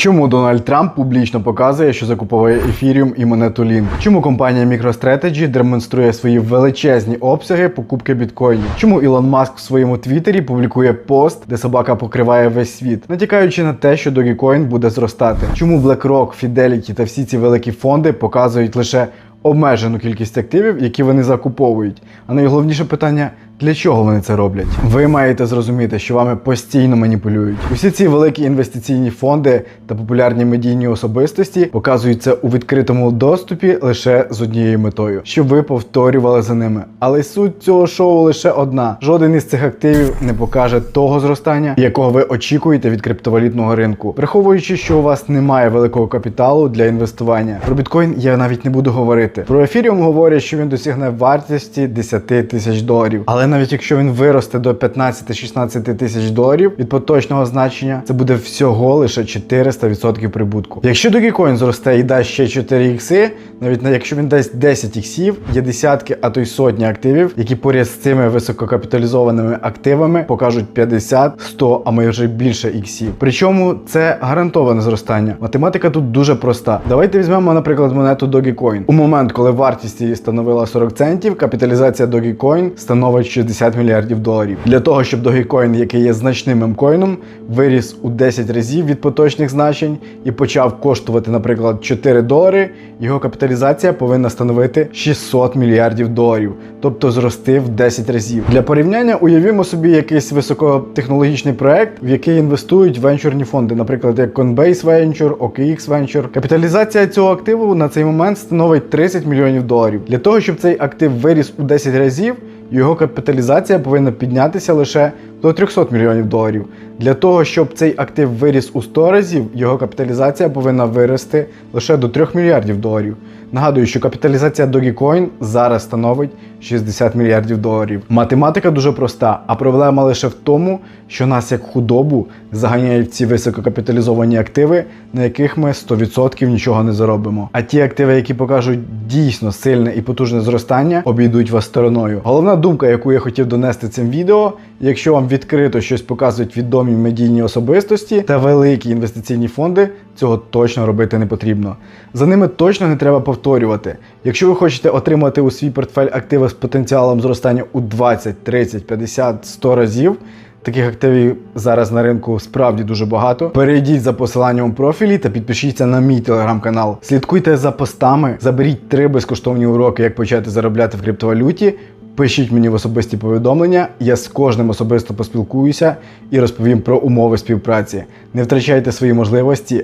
Чому Дональд Трамп публічно показує, що закуповує ефіріум і монету Link? Чому компанія MicroStrategy демонструє свої величезні обсяги покупки біткоїнів? Чому Ілон Маск в своєму твіттері публікує пост, де собака покриває весь світ, натякаючи на те, що Dogecoin буде зростати? Чому BlackRock, Fidelity та всі ці великі фонди показують лише обмежену кількість активів, які вони закуповують? А найголовніше питання. Для чого вони це роблять? Ви маєте зрозуміти, що вами постійно маніпулюють. Усі ці великі інвестиційні фонди та популярні медійні особистості показують це у відкритому доступі лише з однією метою, щоб ви повторювали за ними. Але суть цього шоу лише одна: жоден із цих активів не покаже того зростання, якого ви очікуєте від криптовалютного ринку, враховуючи, що у вас немає великого капіталу для інвестування. Про біткоін я навіть не буду говорити. Про ефіріум говорять, що він досягне вартості 10 тисяч доларів. Але навіть якщо він виросте до 15-16 тисяч доларів від поточного значення, це буде всього лише 400% прибутку. Якщо Dogecoin зросте і дасть ще 4 ікси, навіть на- якщо він дасть 10 іксів, є десятки, а то й сотні активів, які поряд з цими висококапіталізованими активами покажуть 50, 100, а може більше іксів. Причому це гарантоване зростання. Математика тут дуже проста. Давайте візьмемо, наприклад, монету Dogecoin. У момент, коли вартість її становила 40 центів, капіталізація Dogecoin становить 60 мільярдів доларів. Для того, щоб Dogecoin, який є значним мемкоїном, виріс у 10 разів від поточних значень і почав коштувати, наприклад, 4 долари, його капіталізація повинна становити 600 мільярдів доларів, тобто зрости в 10 разів. Для порівняння уявімо собі якийсь високотехнологічний проект, в який інвестують венчурні фонди, наприклад, як Coinbase Venture, OKX Venture. Капіталізація цього активу на цей момент становить 30 мільйонів доларів. Для того, щоб цей актив виріс у 10 разів, його капіталізація повинна піднятися лише до 300 мільйонів доларів. Для того, щоб цей актив виріс у 100 разів, його капіталізація повинна вирости лише до 3 мільярдів доларів. Нагадую, що капіталізація Dogecoin зараз становить 60 мільярдів доларів. Математика дуже проста, а проблема лише в тому, що нас як худобу заганяють ці висококапіталізовані активи, на яких ми 100% нічого не заробимо. А ті активи, які покажуть дійсно сильне і потужне зростання, обійдуть вас стороною. Головна думка, яку я хотів донести цим відео, якщо вам відкрито щось показують відомі медійні особистості та великі інвестиційні фонди, цього точно робити не потрібно. За ними точно не треба повторювати. Якщо ви хочете отримати у свій портфель активи з потенціалом зростання у 20, 30, 50, 100 разів. Таких активів зараз на ринку справді дуже багато. Перейдіть за посиланням у профілі та підпишіться на мій телеграм-канал. Слідкуйте за постами, заберіть три безкоштовні уроки, як почати заробляти в криптовалюті. Пишіть мені в особисті повідомлення, я з кожним особисто поспілкуюся і розповім про умови співпраці. Не втрачайте свої можливості.